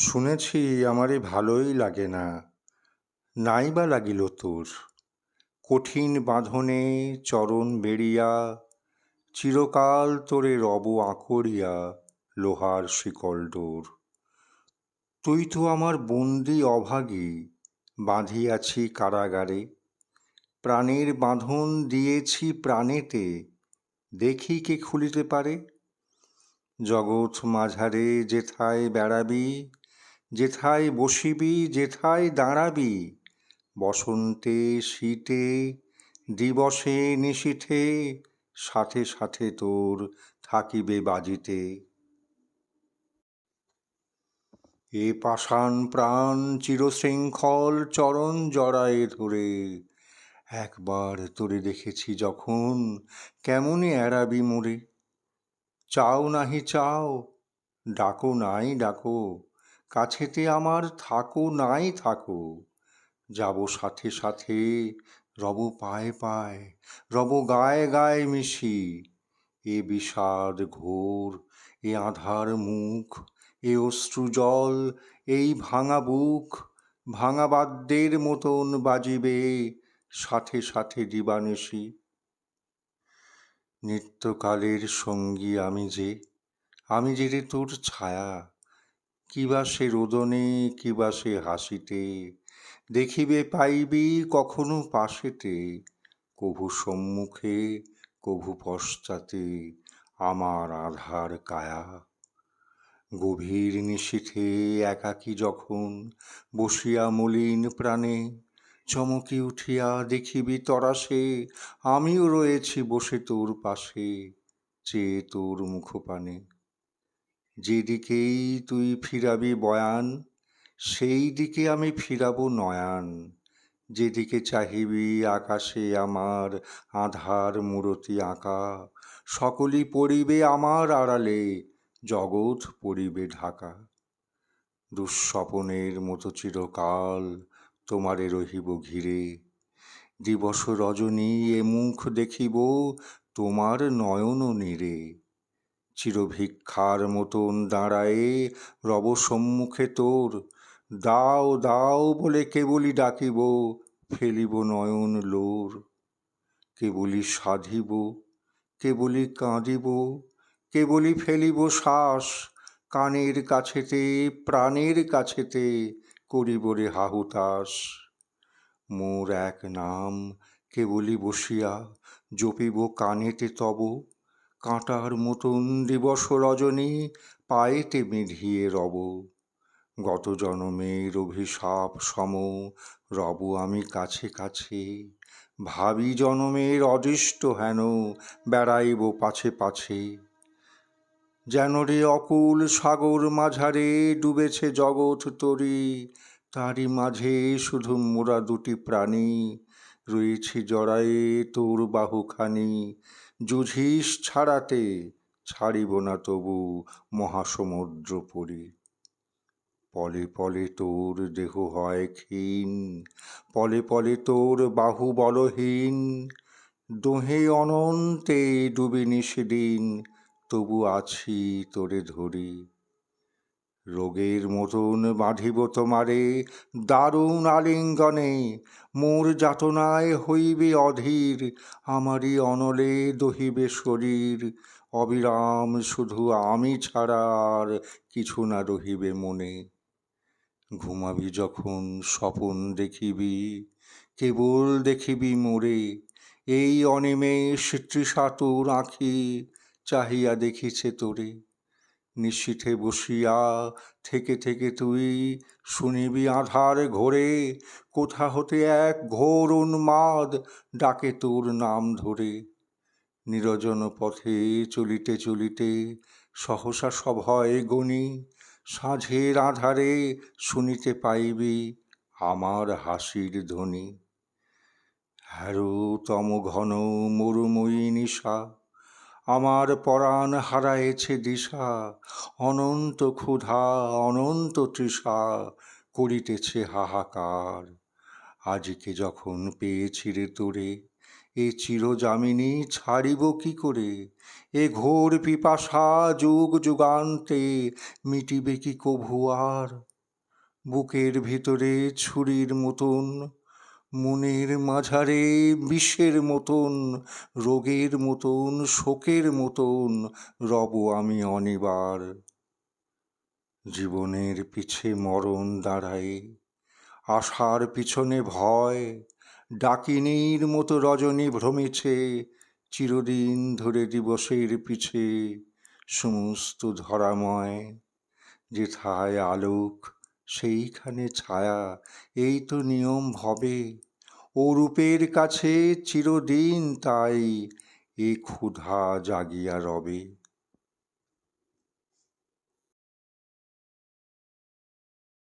শুনেছি আমারে ভালোই লাগে না। নাই বা লাগিল তোর। কঠিন বাঁধনে চরণ বেড়িয়া, চিরকাল তোরে রব আঁকড়িয়া লোহার শিকল ডোর। তুই তো আমার বন্দি অভাগী, বাঁধিয়াছি কারাগারে। প্রাণের বাঁধন দিয়েছি প্রাণেতে, দেখি কে খুলিতে পারে? জগৎ মাঝারে যেথায় বেড়াবি যেথায় বসিবি, যেথায় দাঁড়াবি, বসন্তে, শীতে, দিবসে নিশীথে, সাথে সাথে তোর থাকিবে বাজিতে। এ পাষাণ প্রাণ চিরশৃঙ্খল চরণ জড়ায়ে ধরে, একবার তোরে দেখেছি যখন কেমনে এড়াবি মোরে চাও নাহি চাও, ডাকো নাই ডাকো কাছেতে আমার থাকো, নাই থাকো। যাব সাথে সাথে, রব পায়ে পায়, রব গায়ে গায়ে মিশি। এ বিষাদ ঘোর, এ আধার মুখ, এ অশ্রু জল, এই ভাঙা বুক, ভাঙা বাদ্যের মতন বাজিবে সাথে সাথে দিবানিশি নিত্যকালের সঙ্গী আমি যে আমি যে রে তোর ছায়া কিবা সে রোদনে কিবা সে হাসিতে, দেখিবে পাইবি কখনো পাশেতে, কভু সম্মুখে, কভু পশ্চাতে আমার আধার কায়া। গভীর নিশীথে একাকী যখন বসিয়া মলিন প্রাণে, চমকি উঠিয়া দেখিবি তরাসে, আমিও রয়েছি বসে তোর পাশে, চেয়ে তোর মুখপানে। যেদিকেই তুই ফিরাবি বয়ান সেই দিকে আমি ফিরাবো নয়ান। যেদিকে চাহিবি আকাশে আমার আধার মূরতি আঁকা, সকলই পড়িবে আমার আড়ালে, জগৎ পড়িবে ঢাকা। দুঃস্বপনের মতো চিরকাল তোমারে রহিব ঘিরে, দিবস রজনী এ মুখ দেখিব তোমার নয়ন নীরে। চিরভিক্ষার মতন দাঁড়ায়ে রব সম্মুখে তোর। দাও দাও বলে কেবলই ডাকিব, ফেলিব নয়ন লোর। কেবলই সাধিব, কেবলই কাঁদিব, কেবলই ফেলিব শ্বাস, কানের কাছেতে, প্রাণের কাছেতে করিব রে হাহুতাস মোর এক নাম কেবলই বসিয়া জপিব কানেতে তব কাঁটার মতন দিবস রজনী পায়েতে বিঁধিয়ে রব। গত জনমের অভিশাপ সম, রব আমি কাছে কাছে। ভাবি জনমের অদৃষ্ট হেন, বেড়াইব পাছে পাছে। যেন রে অকুল সাগর মাঝারে ডুবেছে জগৎ তরি, তারই মাঝে শুধু মোরা দুটি প্রাণী। রয়েছি জড়ায়ে তোর বাহুখানি। যুঝিস ছাড়াতে ছাড়িব না তবু মহাসমুদ্র পরি। পলে পলে তোর দেহ হয় ক্ষীণ, পলে পলে তোর বাহু বলহীন। দোহে অনন্তে ডুবিনি সেদিন তবু আছি তোরে ধরি। রোগের মতন বাঁধিব তোমারে, দারুণ আলিঙ্গনে। মোর যাতনায় হইবে অধীর, আমারই অনলে দহিবে শরীর। অবিরাম শুধু আমি ছাড়া আর কিছু না রহিবে মনে। ঘুমাবি যখন, স্বপন দেখিবি, কেবল দেখিবি মোরে। এই অনিমেষ তৃষাতুর আঁখি, চাহিয়া দেখিছে তোরে। নিশীথে বসিয়া থেকে থেকে তুই শুনিবি আধার ঘোরে, কোথা হতে এক ঘোর উন্মাদ ডাকে তোর নাম ধরে। নিরজন পথে চলিতে চলিতে সহসা সভয় গণি সাঁঝের আধারে শুনিতে পাইবি আমার হাসির ধ্বনি। হ্যারো তম ঘন মরুময়ী নিশা আমার পরাণ হারায়েছে দিশা, অনন্ত ক্ষুধা, অনন্ত তৃষা করিতেছে হাহাকার। আজকে যখন পেয়েছি রে তোরে, এ চিরজামিনী ছাড়িব কি করে? এ ঘোর পিপাসা যুগ যুগান্তে মিটিবে কি কভু আর? বুকের ভিতরে ছুরির মতন মনের মাঝারে বিষের মতন, রোগের মতন, শোকের মতন রব আমি অনিবার। জীবনের পিছে মরণ দাঁড়ায়, আশার পিছনে ভয়, ডাকিনীর মতো রজনী ভ্রমেছে, চিরদিন ধরে দিবসের পিছে সমস্ত ধরাময়, যেথায় আলোক সেইখানে ছায়া, এই তো নিয়ম ভবে ও রূপের কাছে চিরদিন তাই, এ ক্ষুধা জাগিয়া রবে।